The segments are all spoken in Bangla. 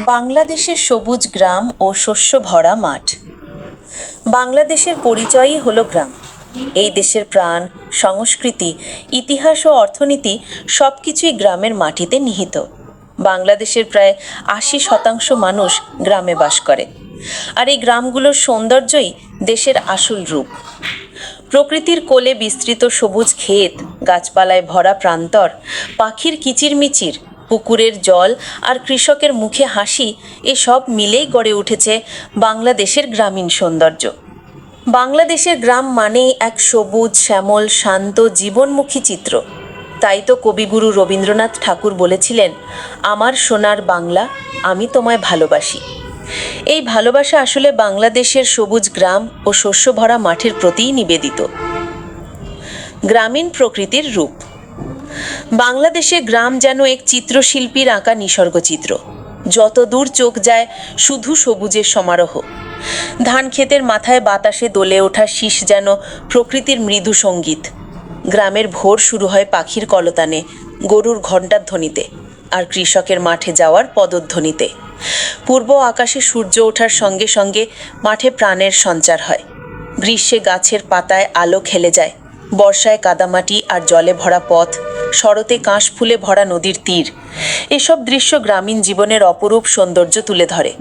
বাংলাদেশের সবুজ গ্রাম ও শস্য ভরা মাঠ। বাংলাদেশের পরিচয়ই হলো গ্রাম। এই দেশের প্রাণ, সংস্কৃতি, ইতিহাস ও অর্থনীতি সব কিছুই গ্রামের মাটিতে নিহিত। বাংলাদেশের প্রায় আশি শতাংশ মানুষ গ্রামে বাস করে। আর এই গ্রামগুলোর সৌন্দর্যই দেশের আসল রূপ। প্রকৃতির কোলে বিস্তৃত সবুজ ক্ষেত, গাছপালায় ভরা প্রান্তর, পাখির কিচিরমিচির পুকুরের জল আর কৃষকের মুখে হাসি, এসব মিলেই গড়ে উঠেছে বাংলাদেশের গ্রামীণ সৌন্দর্য। বাংলাদেশের গ্রাম মানেই এক সবুজ, শ্যামল, শান্ত, জীবনমুখী চিত্র। তাই তো কবিগুরু রবীন্দ্রনাথ ঠাকুর বলেছিলেন, আমার সোনার বাংলা, আমি তোমায় ভালোবাসি। এই ভালোবাসা আসলে বাংলাদেশের সবুজ গ্রাম ও শস্য ভরা মাঠের প্রতিই নিবেদিত। গ্রামীণ প্রকৃতির রূপ। বাংলাদেশের গ্রাম যেন এক চিত্রশিল্পীর আঁকা নিসর্গচিত্র। যত দূর চোখ যায়, শুধু সবুজের সমারোহ। ধান ক্ষেতের মাথায় বাতাসে দোলে ওঠা শীষ যেন প্রকৃতির মৃদু সংগীত। গ্রামের ভোর শুরু হয় পাখির কলতানে, গরুর ঘণ্টার ধ্বনিতে, আর কৃষকের মাঠে যাওয়ার পদধ্বনিতে। পূর্ব আকাশে সূর্য ওঠার সঙ্গে সঙ্গে মাঠে প্রাণের সঞ্চার হয়। গ্রীষ্মে গাছের পাতায় আলো খেলে যায়, বর্ষায় কাদামাটি আর জলে ভরা পথ শরতে কাঁশ ফুলে ভরা নদীর তীর। এসব দৃশ্য গ্রামীণ জীবনের অপরূপ সৌন্দর্য তুলে ধরে।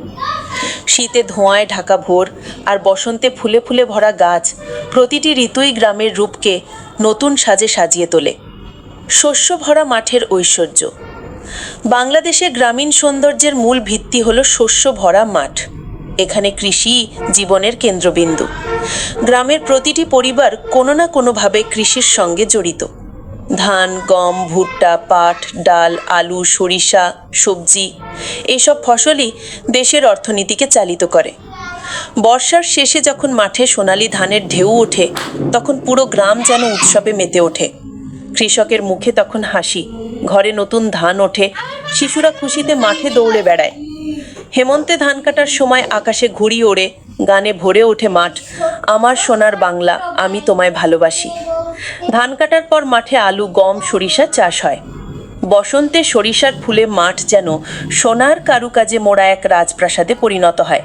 শীতে ধোঁয়ায় ঢাকা ভোর আর বসন্তে ফুলে ফুলে ভরা গাছ প্রতিটি ঋতুই গ্রামের রূপকে নতুন সাজে সাজিয়ে তোলে। শস্য ভরা মাঠের ঐশ্বর্য। বাংলাদেশে গ্রামীণ সৌন্দর্যের মূল ভিত্তি হলো শস্য ভরা মাঠ। এখানে কৃষি জীবনের কেন্দ্রবিন্দু। গ্রামের প্রতিটি পরিবার কোনো না কোনোভাবে কৃষির সঙ্গে জড়িত। ধান, গম, ভুট্টা, পাট, ডাল, আলু, সরিষা, সবজি এইসব ফসলই দেশের অর্থনীতিকে চালিত করে। বর্ষার শেষে যখন মাঠে সোনালি ধানের ঢেউ ওঠে, তখন পুরো গ্রাম যেন উৎসবে মেতে ওঠে। কৃষকের মুখে তখন হাসি, ঘরে নতুন ধান ওঠে, শিশুরা খুশিতে মাঠে দৌড়ে বেড়ায়। হেমন্তে ধান কাটার সময় আকাশে ঘুড়ি ওড়ে, গানে ভরে ওঠে মাঠ, আমার সোনার বাংলা, আমি তোমায় ভালোবাসি। ধান কাটার পর মাঠে আলু, গম, সরিষা চাষ হয়। বসন্তে সরিষার ফুলে মাঠ যেন সোনার কারুকাজে মোড়া এক রাজপ্রাসাদে পরিণত হয়।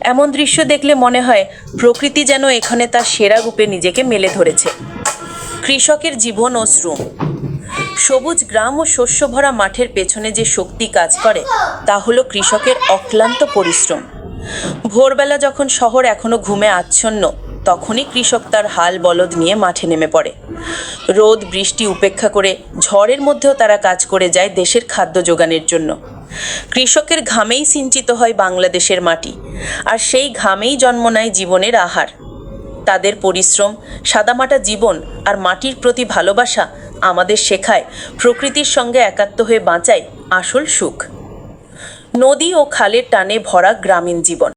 এমন দৃশ্য দেখলে মনে হয় প্রকৃতি যেন এখানে তার সেরা রূপে নিজেকে মেলে ধরেছে। কৃষকের জীবন ও শ্রম। সবুজ গ্রাম ও শস্য ভরা মাঠের পেছনে যে শক্তি কাজ করে, তা হলো কৃষকের অক্লান্ত পরিশ্রম। ভোরবেলা যখন শহর এখনও ঘুমে আচ্ছন্ন তখনই কৃষক তার হাল বলদ নিয়ে মাঠে নেমে পড়ে। রোদ, বৃষ্টি উপেক্ষা করে ঝড়ের মধ্যেও তারা কাজ করে যায় দেশের খাদ্য যোগানের জন্য। কৃষকের ঘামেই সিঞ্চিত হয় বাংলাদেশের মাটি, আর সেই ঘামেই জন্ম নেয় জীবনের আহার। তাদের পরিশ্রম, সাদামাটা জীবন আর মাটির প্রতি ভালোবাসা আমাদের শেখায় প্রকৃতির সঙ্গে একাত্ম হয়ে বাঁচায় আসল সুখ। নদী ও খালের টানে ভরা গ্রামীণ জীবন।